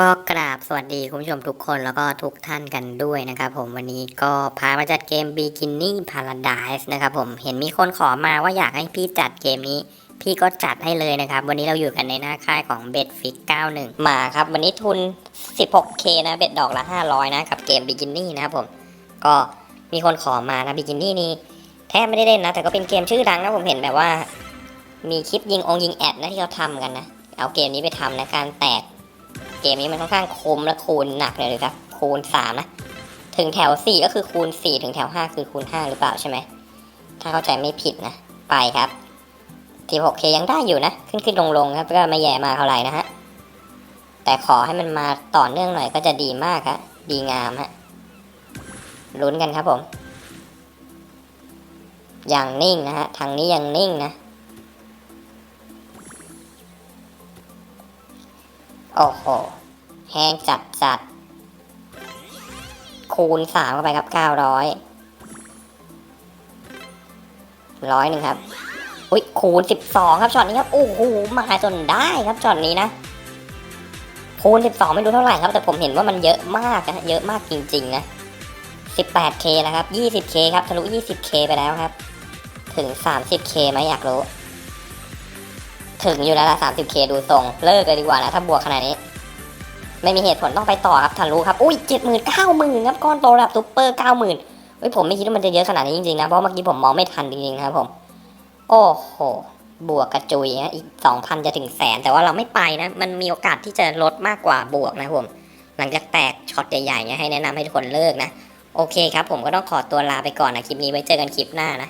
ก็กราบสวัสดีคุณผู้ชมทุกคนแล้วก็ทุกท่านกันด้วยนะครับผมวันนี้ก็พามาจัดเกม Bikini Paradise นะครับผมเห็นมีคนขอมาว่าอยากให้พี่จัดเกมนี้ พี่ก็จัดให้เลยนะครับ วันนี้เราอยู่กันในหน้าค่ายของ b e t f i x 91 มาครับ วันนี้ทุน 16k นะเบ็ดดอกละ 500 นะ กับเกม Bikini นะครับผม ก็มีคนขอมานะ Bikini นี่แทบไม่ได้เล่นนะ แต่ก็เป็นเกมชื่อดังนะผมเห็นแบบว่า มีคลิปยิงองยิงแอดนะที่เขาทำกันนะเอาเกมนี้ไปทำนะการแตก กมนี้มันค่อนข้างคมและคูณหนักเลยครับคูณสามนะถึงแถวสี่ก็คือคูณสี่ถึงแถวห้าคือคูณห้าหรือเปล่าใช่ไหมถ้าเข้าใจไม่ผิดนะ ไปครับทีหกเคยังได้อยู่นะ ขึ้นขึ้นลงลงครับก็ไม่แย่มากเท่าไหร่นะฮะแต่ขอให้มันมาต่อเนื่องหน่อยก็จะดีมากครับดีงามฮะลุ้นกันครับผม อย่างนิ่งนะฮะทางนี้ยังนิ่งนะ โอ้โห แห้งจัดจัด คูณสามเข้าไปครับเก้าร้อยร้อยหนึ่งครับ อุ้ยคูณสิบสองครับช็อตนี้ครับ โอ้โห มาจนได้ครับช็อตนี้นะ คูณสิบสองไม่รู้เท่าไหร่ครับ แต่ผมเห็นว่ามันเยอะมากนะเยอะมากจริงๆนะสิบแปดเคแล้วครับยี่สิบเคครับ ทะลุยี่สิบเคไปแล้วครับ ถึงสามสิบเคไหมอยากรู้ ถึงอยู่แล้วละสามสิบเคดูทรงเลิกเลยดีกว่านะถ้าบวกขนาดนี้ ไม่มีเหตุผลต้องไปต่อครับทะลุครับอุ้ยเจ็ดหมื่นเก้าหมื่นครับก้อนโตระดับซุปเปอร์เก้าหมื่นเฮ้ยผมไม่คิดว่ามันจะเยอะขนาดนี้จริงๆนะเพราะเมื่อกี้ผมมองไม่ทันจริงๆนะครับผม โอ้โหบวกกระจุยฮะอีกสองพันจะถึงแสนแต่ว่าเราไม่ไปนะ มันมีโอกาสที่จะลดมากกว่าบวกนะครับผม หลังจากแตกช็อตใหญ่ๆเนี่ยให้แนะนำให้ทุกคนเลิกนะ โอเคครับผมก็ต้องขอตัวลาไปก่อนนะคลิปนี้ไว้เจอกันคลิปหน้านะ